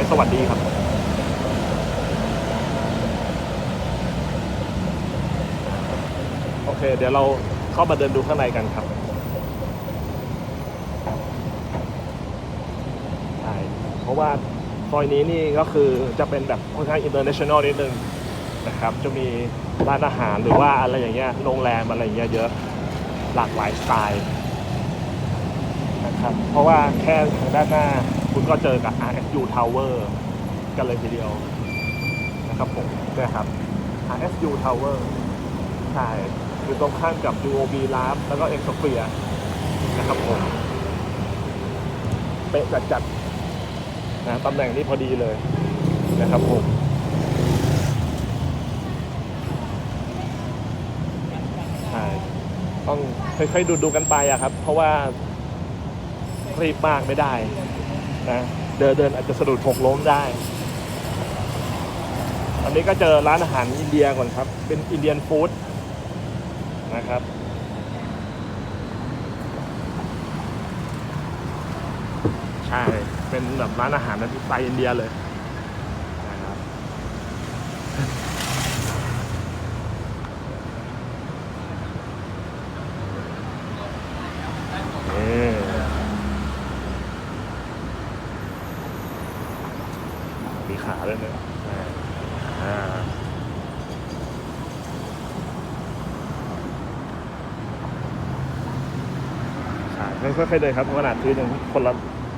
อยสวัสดีครับโอเค เดี๋ยวเราเข้ามาเดินดูข้างในกันครับใช่เพราะว่าซอยนี้นี่ก็คือจะเป็นแบบค่อนข้างอินเตอร์เนชั่นแนลนิดนึงนะครับจะมีร้านอาหารหรือว่าอะไรอย่างเงี้ยโรงแรมอะไรอย่างเงี้ยเยอะหลากหลายสไตล์นะครับเพราะว่าแค่ทางด้านหน้า คุณก็เจอกับ RSU Tower กันเลยทีเดียวนะครับผมนี่ยครับ RSU Tower ใช่อยู่ตรงข้ามกับ UOB Lab แล้วก็ e x p e r นะครับผมเป๊ะจัดๆนะตำแหน่งนี้พอดีเลยนะครับผมใช่ต้องค่อยๆดูดูกันไปอะครับ เพราะว่ารีบมากไม่ได้ นะเดินเดินอาจจะสะดุดหกล้มได้ อันนี้ก็เจอร้านอาหารอินเดียก่อนครับ เป็นอินเดียนฟู้ดนะครับใช่เป็นแบบร้านอาหารแบบสไตล์อินเดียเลยนะครับ นี่มีขาด้วยนะอ่า ใช่ค่อยๆเดินครับขนาดพื้นยังคนละ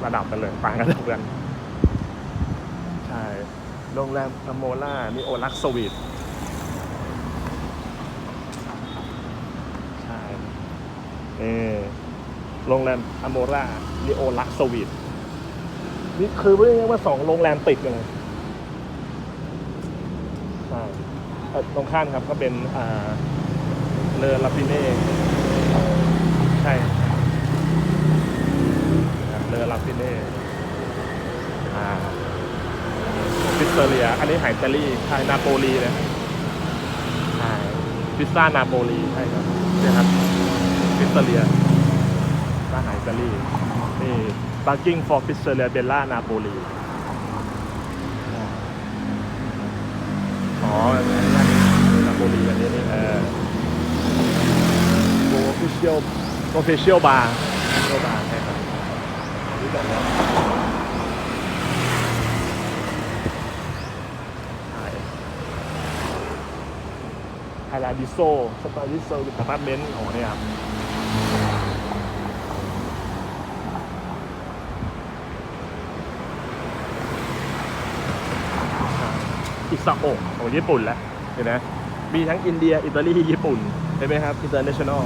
ระดับกันเลยต่างกันระดับกัน ใช่ โรงแรมอโมล่านี่โอลักสวีทใช่นี่โรงแรมอโมรานิโอลักสวีทนี่คือเรียกว่าสองโรงแรมติดกันเลย ใช่เอ่อตรงข้ามครับก็เป็นอ่าเลอลาฟิเน่ใช่ครับเลอลาฟิเน่อ่าพิซเซเรีย อันนี้หายอิตาลีใช่นาโปลีเลยใช่พิซซ่านาโปลีใช่ครับเนี่ยครับพิซเซเรียร้านอาหารอิตาลีนี่ Barking for Pizzeria Bella Napoli อ๋ออันนี้อันนี้นาโปลีอันนี้นี่เออ Official Official Bar Official Bar ใช่ครับรู้จักแล้วใช่ไฮลาดิโซสตาริโซอพาร์ตเมนต์ของเนี่ยครับอิซาโอะ ของญี่ปุ่นแล้วเห็นไหมมีทั้งอินเดีย อิตาลี ญี่ปุ่น เห็นไหมครับอินเตอร์เนชั่นแนล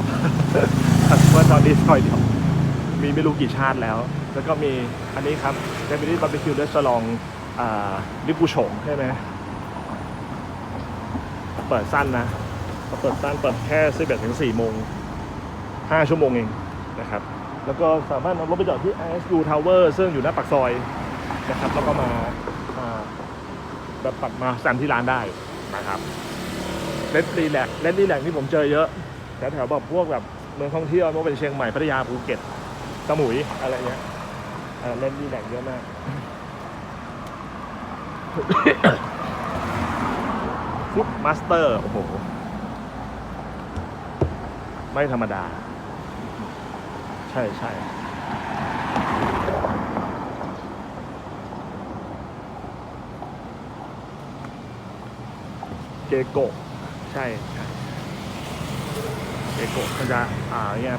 ว่าตอนนี้ซอยเดียวมีไม่รู้กี่ชาติแล้ว แล้วก็มีอันนี้ครับเจมินี่บาร์บีคิวเรสซอลองอ่าลิปูโฉงใช่ไหมเปิดสั้นนะเปิดสั้นเปิดแค่11ถึง4โมง5ชั่วโมงเองนะครับ แล้วก็สามารถเอารถไปจอดที่ ISU Tower ซึ่งอยู่หน้าปากซอยนะครับ แล้วก็มา แบบตัดมาสั่งที่ร้านได้นะครับเลนรีแลกเลนรีแลกนี่ผมเจอเยอะแถวแถวแบบพวกแบบเมืองท่องเที่ยวไม่ว่าเป็นเชียงใหม่พัทยาภูเก็ตสมุยอะไรเงี้ยเอ่อเลนรีแลกเยอะมากฟุตมาสเตอร์โอ้โห ไม่ธรรมดา ใช่ใช่ เกโกะใช่ใช่เกโกะมันจะอ่าเนี่ย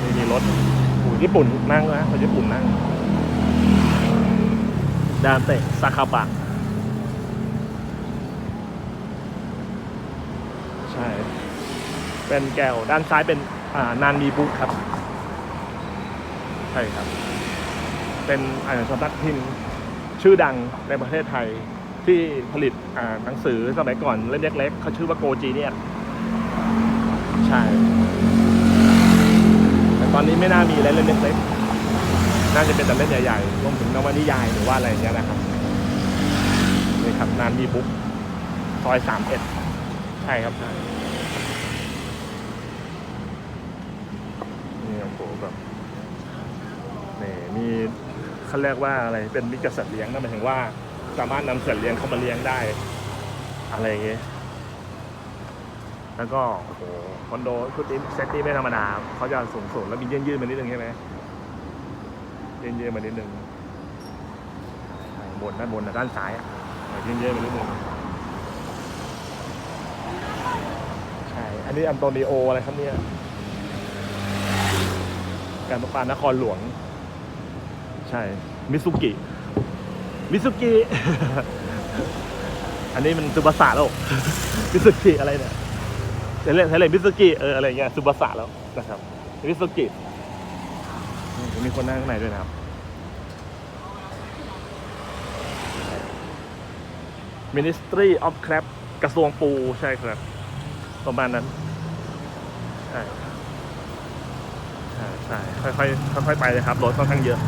มีมีรถผู้ญี่ปุ่นนั่งนะคนญี่ปุ่นนั่งดานเตะซาคาบะใช่ เป็นแก้วด้านซ้ายเป็นอ่านานมีบุกครับ ใช่ครับ เป็นอ่านสำนักพิมพ์ชื่อดังในประเทศไทย ที่ผลิตอ่าหนังสือสมัยก่อนเล่มเล็กๆเขาชื่อว่าโกจีเนี่ยใช่แต่ตอนนี้ไม่น่ามีแล้วเล่มเล็กๆน่าจะเป็นแต่เล่มใหญ่ๆรวมถึงนวนิยายหรือว่าอะไรอย่างเงี้ยนะครับนี่ครับนานมีบุ๊กซอยสามเอ็ดใช่ครับใช่นี่โอ้โหแบบนี่มีเขาเรียกว่าอะไรเป็นมิตรกับสัตว์เลี้ยงนั่นหมายถึงว่า สามารถนำสัตว์เลี้ยงเข้ามาเลี้ยงได้ อะไรอย่างเงี้ยแล้วก็โอ้โหคอนโดชุดนี้เซตนี้ไม่ธรรมดาเขาจะสูงสูงแล้วมียื่นยื่นมานิดนึงใช่ไหมยื่นยื่นมานิดนึงบนด้านบนด้านซ้ายอะยื่นยื่นมานิดนึงใช่อันนี้อันโตนิโออะไรครับเนี่ยการประปานครหลวง ใช่มิซุกิ มิซุกิ อันนี้มันซูบาสะแล้ว มิซุกิอะไรเนี่ยเทเลเทเลมิซุกิเอออะไรเงี้ยซูบาสะแล้วนะครับมิซุกิมีคนนั่งข้างในด้วยนะครับ Ministry of Crab กระทรวงปูใช่ครับ ประมาณนั้น ใช่ใช่ค่อยๆค่อยๆไปเลยครับรถค่อนข้างเยอะ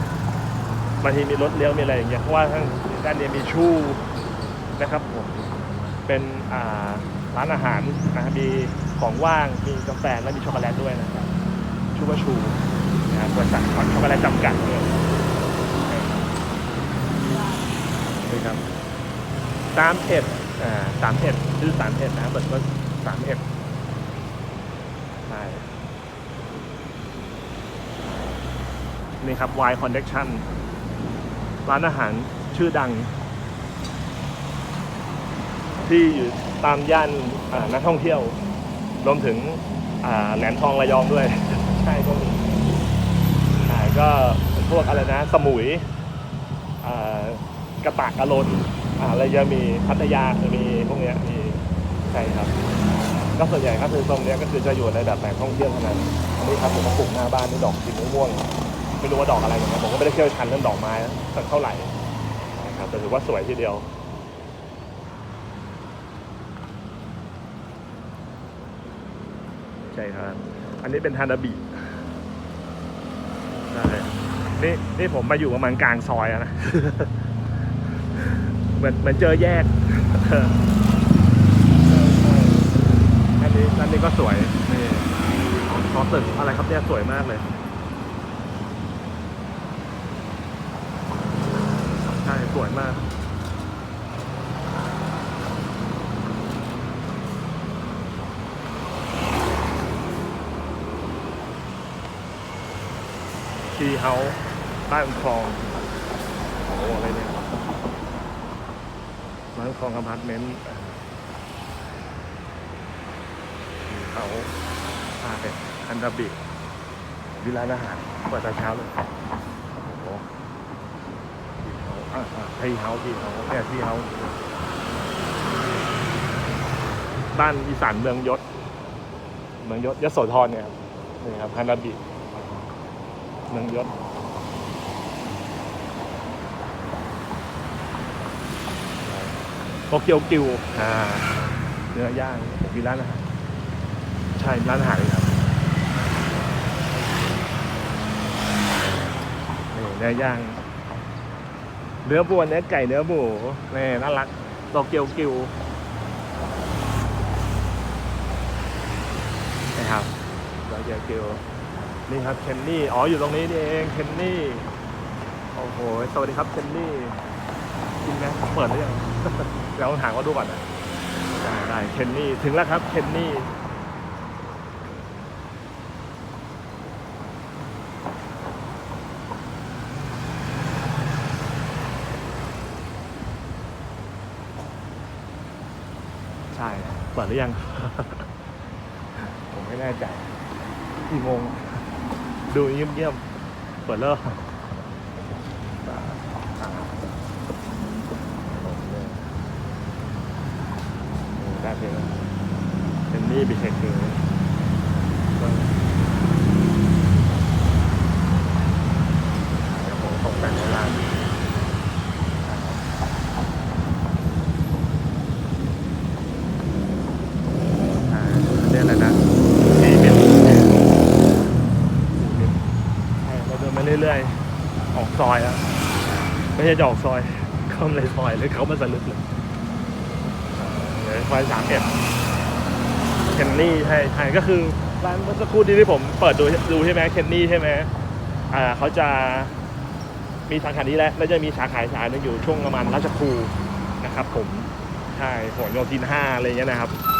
บางทีมีรถเลี้ยวมีอะไรอย่างเงี้ยเพราะว่าทางด้านเนี้มีชูนะครับผมเป็นอ่าร้านอาหารนะครับมีของว่างมีกาแฟและมีช็อกโกแลตด้วยนะครับชูว่าชูนะครับบริษัทช็อกโกแลตจำกัดด้วยนี่ครับสามเอ็ดอ่าสามเอ็ดชื่อสามเอ็ดนะครับเปิดก็สามเอ็ดใช่นี่ครับ Y Connection ร้านอาหารชื่อดัง ที่อยู่ตามย่านนักท่องเที่ยวรวมถึงแหลมทองระยองด้วย ใช่ก็มีใช่ก็พวกอะไรนะ สมุยกระตากกระลนอะไรจะมีพัทยาจะมีพวกเนี้ยมีใช่ครับ ก็ส่วนใหญ่ก็คือตรงเนี้ยก็คือจะอยู่ในแบบแหล่งท่องเที่ยวเท่านั้นอันนี้ครับผมมาปลูกหน้าบ้านนี่ดอกสีม่วง ไม่รู้ว่าดอกอะไรเหมือนกันผมก็ไม่ได้เชี่ยวชาญเรื่องดอกไม้สักเท่าไหร่นะครับแต่ถือว่าสวยทีเดียวใช่ครับอันนี้เป็นฮานาบิใช่นี่นี่ผมมาอยู่ประมาณกลางซอยอะนะ เหมือนเหมือนเจอแยกอันนี้อันนี้ก็สวยนี่ขอตึกอะไรครับเนี่ยสวยมากเลย ใช่ สวยมาก ทีเฮาส์บ้านคลองโอ้โหอะไรเนี่ยบ้านคลองอพาร์ตเมนต์ทีเฮาพาเป็ดคันดาบิวิลร้านอาหารเปิดแต่เช้าเลย โอ้โหทีเฮาส์ อ่าอ่าทีเฮาทีเฮาส์เนี่ยทีเฮาบ้านอีสานเมืองยศ เมืองยศยศโสธรเนี่ยครับนี่ครับคันาบิเมืองยศโตเกียวกิวอ่าเนื้อย่างมีร้านอาหารใช่ร้านอาหารครับนี่เนื้อย่าง เนื้อบัวเนื้อไก่เนื้อหมูนี่น่ารักโตเกียวกิวนะครับโตเกียวกิวนี่ครับเคนนี่อ๋ออยู่ตรงนี้นี่เองเคนนี่โอ้โหสวัสดีครับเคนนี่จริงไหมเปิดหรือยังเดี๋ยวถามว่าดูก่อนนะได้เคนนี่ถึงแล้วครับเคนนี่ ใช่ เปิดหรือยัง ผมไม่แน่ใจกี่โมง ดูเงียบๆเปิดแล้วได้เพลงแล้วเป็นนี่บิเทคคือเดี๋ยวผมตกแต่งในร้านอ่าเรียกอะไรนะสี่เมตร ใช่เราเดินมาเรื่อยๆ ออกซอยแล้วไม่ใช่ จะออกซอยเข้ามาในซอยเลยเขามาสลึกเลยเดี๋ยวซอยสามเอ็ดเคนนี่ใช่ใช่ก็คือร้านเมื่อสักครู่ที่ที่ผมเปิดดูดูใช่ไหมเคนนี่ใช่ไหมอ่าเขาจะมีสาขานี้แหละแล้วจะมีสาขาอีกสาขาหนึงอยู่ช่วงประมาณราชครูนะครับ ผมใช่หัวโยธินห้าอะไรอย่างเงี้ยนะครับใ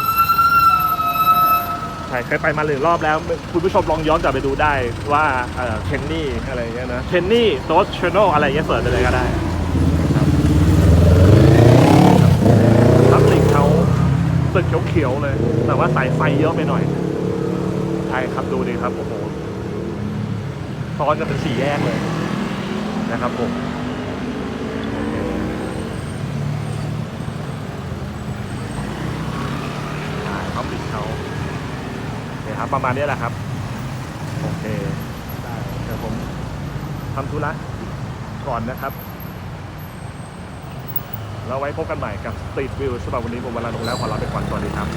ช่เคยไปมาหนึ่งรอบแล้ว คุณผู้ชมลองย้อนกลับไปดูได้ว่าเทนนี่อะไรเงี้ยนะเทนนี่โตสช n น l อะไรเงี้ยเสิร์ชไปเลยก็ได้ครับลิกเขาตึกเขียวๆเลย แต่ว่าสายไฟเยอะไปหน่อย ใช่ครับดูดิครับโอ้โหซ้อนกันเป็นสี่แยกเลยนะครับผมโอเคใช่พับลิกเขา โอเคครับ ประมาณนี้แหละครับ โอเคได้เดี๋ยวผมทำธุระก่อนนะครับแล้วไว้พบกันใหม่กับ Street View สำหรับวันนี้ผมเวลาลงแล้วขอลาไปก่อนสวัสดีครับ